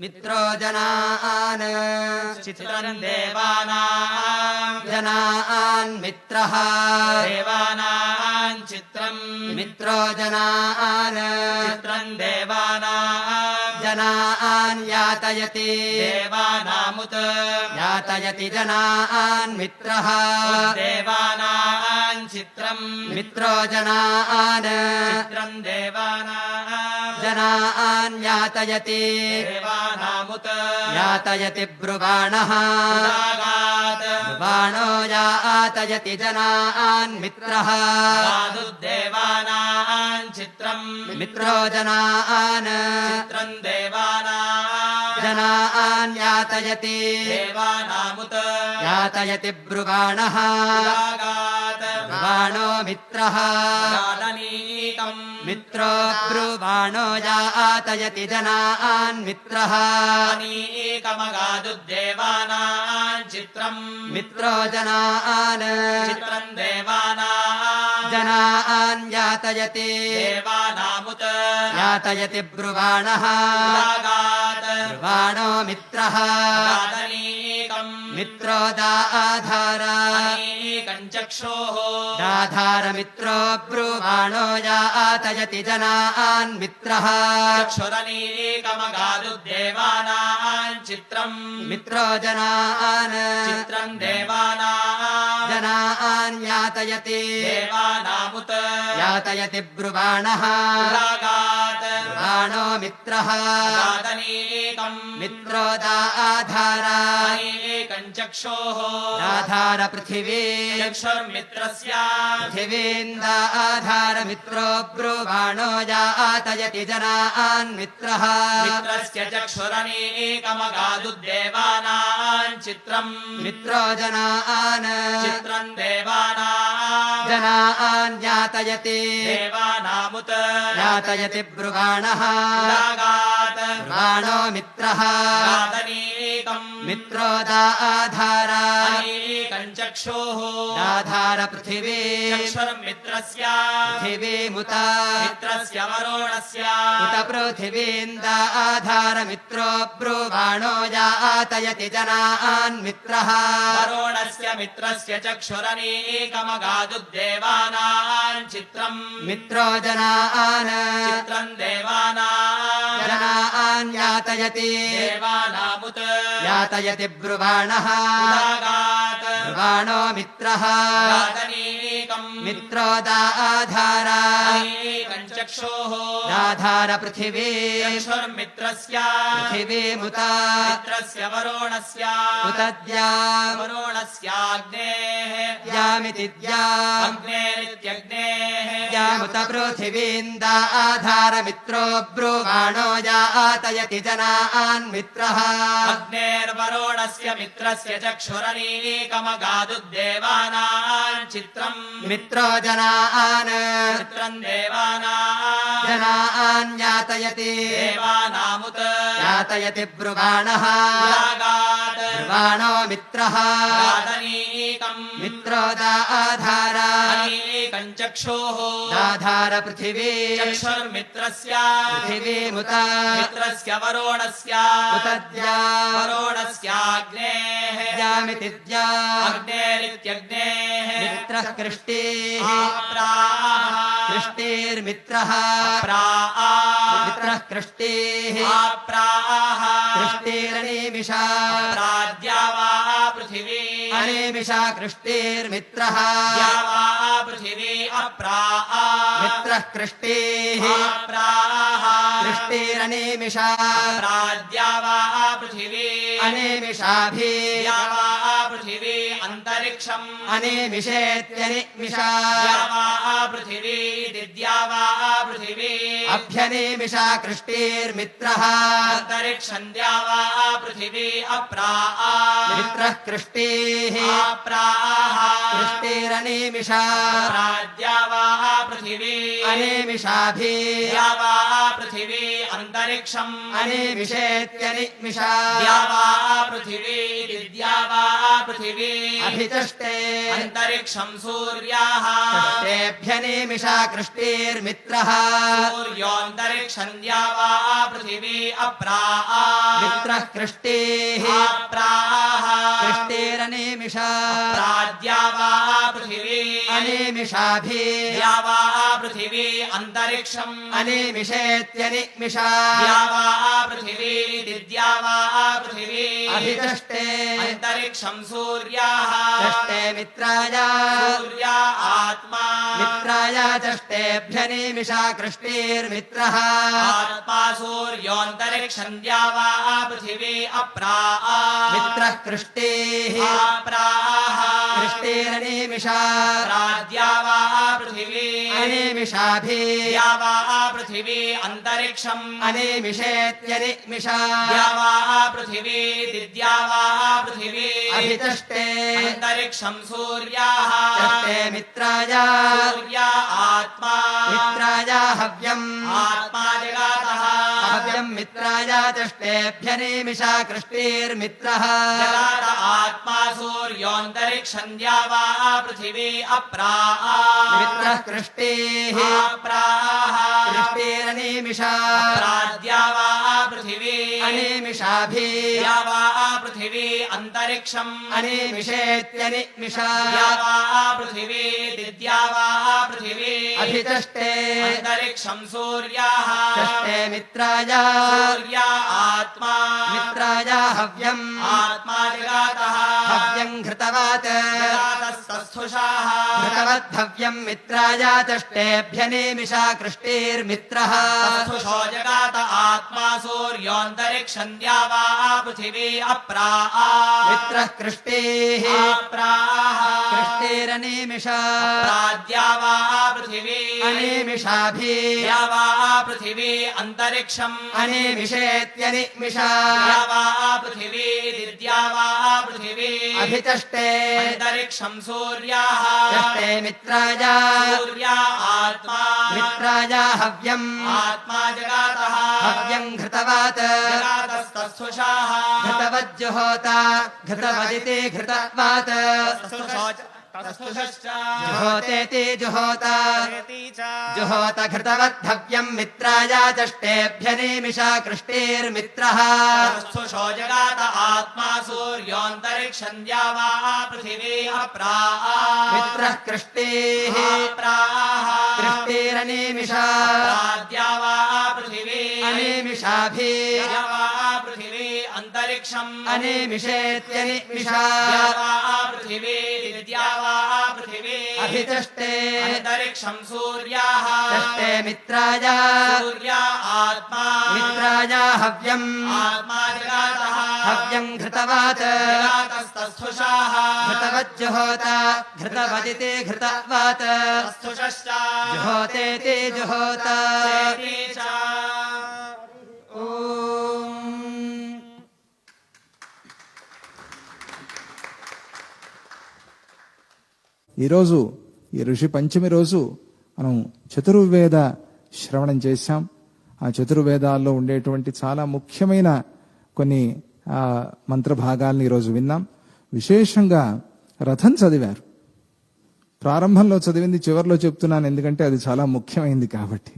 मित्रो जनान् चित्रम् देवानाम् जनान् मित्रः। देवानाम् चित्रम् मित्रो जनान् चित्रम् देवानाम् जनान् यातयति। देवानामुत्। यातयति जनान् मित्रः। देवानाम् चित्रम् मित्रो जनान् चित्रम् देवानाम् जनान् यातयति देवानामुत् यातयति ब्रुवाणः उदागात् ब्रुवाणो यातयति जनान् मित्रः देवानाम् चित्रम् मित्रो जनान् चित्रम् देवानाम् जनान् यातयति देवानामुत् यातयति ब्रुवाणः उदागात् ब्रुवाणो मित्रः गादनीकम् मित्रो ब्रुवाणो यातयति जनान् मित्रः अनीकमगादुद्देवानाम् चित्रम् मित्रो जनान् चित्रम् देवानाम् जनान् यातयति देवानामुत् यातयति ब्रुवाणः उदागात् ब्रुवाणो मित्रः गादनीकम् मित्रो दाधार अनीकम् चक्षोः दाधार मित्रो ब्रुवाणो यातयति जनान् मित्रः चक्षुरनीकमगादुद्देवानाम् चित्रम् मित्रो जनान् चित्रम् देवानाम् जनान् यातयति देवानामुत् यातयति ब्रुवाणः ब्रुवाणो मित्रः। मित्रो दाधार अनीकम् चक्षोः। दाधार पृथिवी। चक्षुर्मित्रस्य। पृथिवीन्दाधार मित्रो ब्रुवाणो यातयति जनान् मित्रः। मित्रस्य चित्रम्। मित्रो जनान्। चित्रम् देवानाम्। जनान् यातयति। देवानामुत्। यातयति मित्रः। गादनीकम् मित्रो। दाधार चक्षुः। दाधार पृथिवी चक्षुर्मित्रस्य पृथिवीमुत मित्रस्य वरुणस्य। उत पृथिवीन्दाधार मित्रो ब्रुवाणो यातयति जनान् मित्रः। वरुणस्य मित्रस्य चक्षुरनीकमगादुद्देवानाम् चित्रम् मित्रो जनान् चित्रम् देवानाम् जनान् यातयति देवानामुत् यातयति ब्रुवाणः उदागात् ब्रुवाणो मित्रः गादनीकम् मित्रो दाधार अनीकम् चक्षुः दाधार पृथिवी चक्षुर्मित्रस्य पृथिवीमुत मित्रस्य वरुणस्य। उतद्या वरुणस्याग्नेः। यामिति द्या। अग्नेरित्यग्नेः। यामुत पृथिवीन्दाधार मित्रो ब्रुवाणो यातयति जनान् मित्रः। अग्नेर्वरुणस्य मित्रस्य चक्षुरनीकमगादुद्देवानाम् चित्रम्। मित्रो जनान् चित्रम् देवानाम् जनान् यातयति देवानामुत् यातयति ब्रुवाणः ब्रुवाणो मित्रः। मित्रो दाधार अनीकम् चक्षुः दाधार पृथिवी चक्षुर्मित्रस्य। पृथिवीमुत। मित्रस्य वरुणस्य। उतद्या वरुणस्याग्नेः। द्या अग्नेरित्यग्नेः। मित्रः कृष्टिः। आप्राः। कृष्टिर्मित्रः प्राः मित्रः कृष्टिः आप्राः कृष्टिरनिमिषा प्राद्या वा पृथिवी अनिमिषा कृष्टिर्मित्रः या वा पृथिवी अप्राः मित्रः कृष्टिः आप्राः कृष्टिरनिमिषा प्राद्या वा पृथिवी। अनिमिषाभि या वा पृथिवी अन्तरिक्षम्। अनिमिषेत्यनिमिषा। वा पृथिवी दिद्या वा पृथिवी। अभ्यनिमिषा कृष्टिर्मित्रः। अन्तरिक्षन्द्या वा पृथिवी अप्राः। मित्रः कृष्टिः। आप्राः कृष्टिरनिमिषा। प्राद्या वा पृथिवी। अनिमिषाभि वा पृथिवी। अन्तरिक्षम्। वा पृथिवी दिद्या वा पृथिवी। अभिचष्टे। अन्तरिक्षम् सूर्याः। कृष्टीर्मित्रः। सूर्योऽन्तरिक्षम् द्यावा पृथिवी अप्रा। मित्रः कृष्टेः। प्राः कृष्टेरनिमिषा। प्राद्यावा पृथिवी। अनिमिषाभिः द्यावा पृथिवी अन्तरिक्षम् अनिमिषेत्यनिमिषा द्यावा पृथिवी दिद्यावा पृथिवी अभिचष्टे अन्तरिक्षम् सूर्याः षष्टे मित्राय। सूर्या आत्मा। मित्राय चष्टेभ्यनिमिषा कृष्टीर्मित्रः आत्मा सूर्योऽन्तरिक्षम् द्यावा पृथिवी अप्रा। मित्रः कृष्टेः प्राः कृष्टेरनिमिषा प्राद्यावा पृथिवी। अनिमिषाभिः द्यावा पृथिवी अन्तरिक्षम्। अनिमिषेत्यनिमिषा। द्यावा पृथिवी दिद्यावा पृथिवी। अभिचष्टे अन्तरिक्षम् सूर्याः। चष्टे मित्राय। सूर्या आत्मा। मित्राय हव्यम्। आत्मा हव्यम् मित्राया चष्टेभ्यनिमिषा कृष्टीर्मित्रः आत्मा सूर्योऽन्तरिक्षम् द्यावा पृथिवी अप्रा। मित्रः कृष्टेः पृथिवी। अनिमिषाभिः। द्यावा पृथिवी अन्तरिक्षम्। अनिमिषेत्यनिमिषा। द्यावा पृथिवी दिद्यावा पृथिवी। अभिचष्टे अन्तरिक्षम् सूर्याः। चष्टे मित्राय। सूर्या आत्मा। मित्राय हव्यम्। आत्मा जगातः। हव्यम् घृतवात्। जगातस्तस्थुषाः। घृतवद्धव्यम् मित्राय चष्टेभ्यनिमिषा कृष्टीर्मित्रः। स्थुषो जगात आत्मा सूर्योऽन्तरिक्षम् द्यावा पृथिवी अप्रा मित्रः कृष्टेः। प्राः कृष्टेरनिमिषा। प्राद्यावा पृथिवी। अनिमिषाभिः। द्यावा पृथिवी अन्तरिक्षम्। अनिमिषेत्यनिमिषा। द्यावा पृथिवी दिद्यावा पृथिवी। अभिचष्टे अन्तरिक्षम् सूर्याः। चष्टे मित्राय सूर्या आत्मा। मित्राय हव्यम्। आत्मा जगातः। हव्यम् घृतवात्। घृतवज्जुहोता घृतवज्जुहोत। घृतवदिति घृतवात्। जुहोतेति जुहोत जुहोत। घृतवद्धव्यम् मित्राय चष्टेभ्यनिमिषा कृष्टीर्मित्रः। स्थुषो जगात आत्मा सूर्योऽन्तरिक्षम् द्यावा पृथिवी अप्रा। मित्रः कृष्टेः। प्राः कृष्टीरनिमिषा। द्यावा पृथिवी। अनिमिषाभिः। अन्तरिक्षम् अनिमिषेत्यनिमिषा पृथिवी द्यावा पृथिवी अभिचष्टे। अन्तरिक्षम् सूर्याः चष्टे मित्राय सूर्या आत्मा। मित्राय हव्यम्। आत्मा जगातः। हव्यम् घृतवात्। जगातस्तस्थुषाः। घृतवज्जुहोत। घृतवदिति घृतवात्। स्थुषश्च जुहोतेति जुहोत। ఈరోజు ఈ ఋషి పంచమి రోజు మనం చతుర్వేద శ్రవణం చేశాం. ఆ చతుర్వేదాల్లో ఉండేటువంటి చాలా ముఖ్యమైన కొన్ని ఆ, మంత్ర భాగాల్ని ఈరోజు విన్నాం. విశేషంగా రథం చదివారు. ప్రారంభంలో చదివింది చివరిలో చెప్తున్నాను ఎందుకంటే అది చాలా ముఖ్యమైనది కాబట్టి.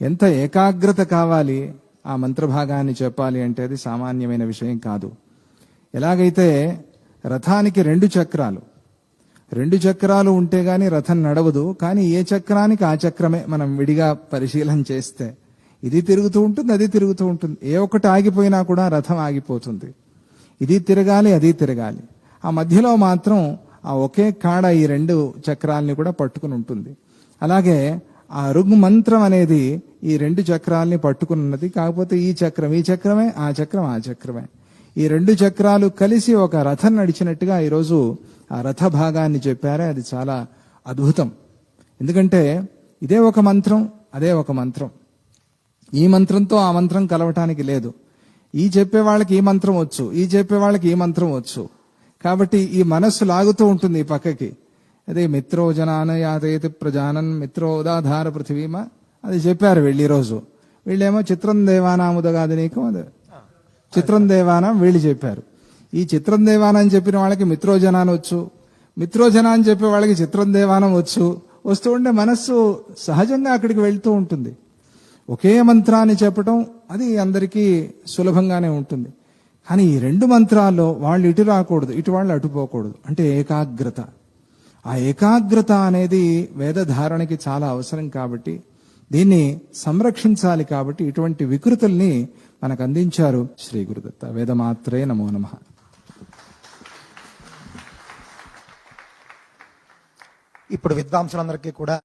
ఎంత ఏకాగ్రత కావాలి ఆ మంత్రభాగాన్ని చెప్పాలి అంటే అది సామాన్యమైన విషయం కాదు. ఎలాగైతే రథానికి రెండు చక్రాలు రెండు చక్రాలు ఉంటే గాని రథం నడవదు కానీ ఏ చక్రానికి ఆ చక్రమే మనం విడిగా పరిశీలన చేస్తే. ఇది తిరుగుతూ ఉంటుంది అది తిరుగుతూ ఉంటుంది. ఏ ఒక్కటి ఆగిపోయినా కూడా రథం ఆగిపోతుంది. ఇది తిరగాలి అది తిరగాలి. ఆ మధ్యలో మాత్రం ఆ ఒకే కాడ ఈ రెండు చక్రాల్ని కూడా పట్టుకుని ఉంటుంది. అలాగే ఆ రుగ్ మంత్రం అనేది ఈ రెండు చక్రాల్ని పట్టుకుని ఉన్నది. కాకపోతే ఈ చక్రం ఈ చక్రమే ఆ చక్రం ఆ చక్రమే. ఈ రెండు చక్రాలు కలిసి ఒక రథం నడిచినట్టుగా ఈరోజు ఆ రథ భాగాన్ని చెప్పారే. అది చాలా అద్భుతం. ఎందుకంటే ఇదే ఒక మంత్రం అదే ఒక మంత్రం. ఈ మంత్రంతో ఆ మంత్రం కలవటానికి లేదు. ఈ చెప్పే వాళ్ళకి ఈ మంత్రం వచ్చు ఈ చెప్పే వాళ్ళకి ఈ మంత్రం వచ్చు. కాబట్టి ఈ మనస్సు లాగుతూ ఉంటుంది ఈ పక్కకి. అదే మిత్రో జనాన యాతయతి ప్రజానన్ మిత్రోదాధార పృథివీమ. అది చెప్పారు వీళ్ళు ఈరోజు. వీళ్ళేమో చిత్రం దేవానాముదగాది నీకు అది. చిత్రం దేవానం వీళ్ళు చెప్పారు. ఈ చిత్రం దేవానం చెప్పిన వాళ్ళకి మిత్రోజనాన్ని అనొచ్చు మిత్రోజన అని చెప్పే వాళ్ళకి చిత్రం దేవానం వచ్చు వస్తూ ఉండే మనస్సు సహజంగా అక్కడికి వెళ్తూ ఉంటుంది. ఒకే మంత్రాన్ని చెప్పటం అది అందరికీ సులభంగానే ఉంటుంది. కానీ ఈ రెండు మంత్రాల్లో వాళ్ళు ఇటు రాకూడదు ఇటు వాళ్ళు అటుపోకూడదు అంటే ఏకాగ్రత. ఆ ఏకాగ్రత అనేది వేదధారణకి చాలా అవసరం కాబట్టి దీన్ని సంరక్షించాలి కాబట్టి ఇటువంటి వికృతుల్ని మనకు అందించారు శ్రీ గురుదత్త. వేదమాత్రే నమో నమ. ఇప్పుడు విద్వాంసులందరికీ కూడా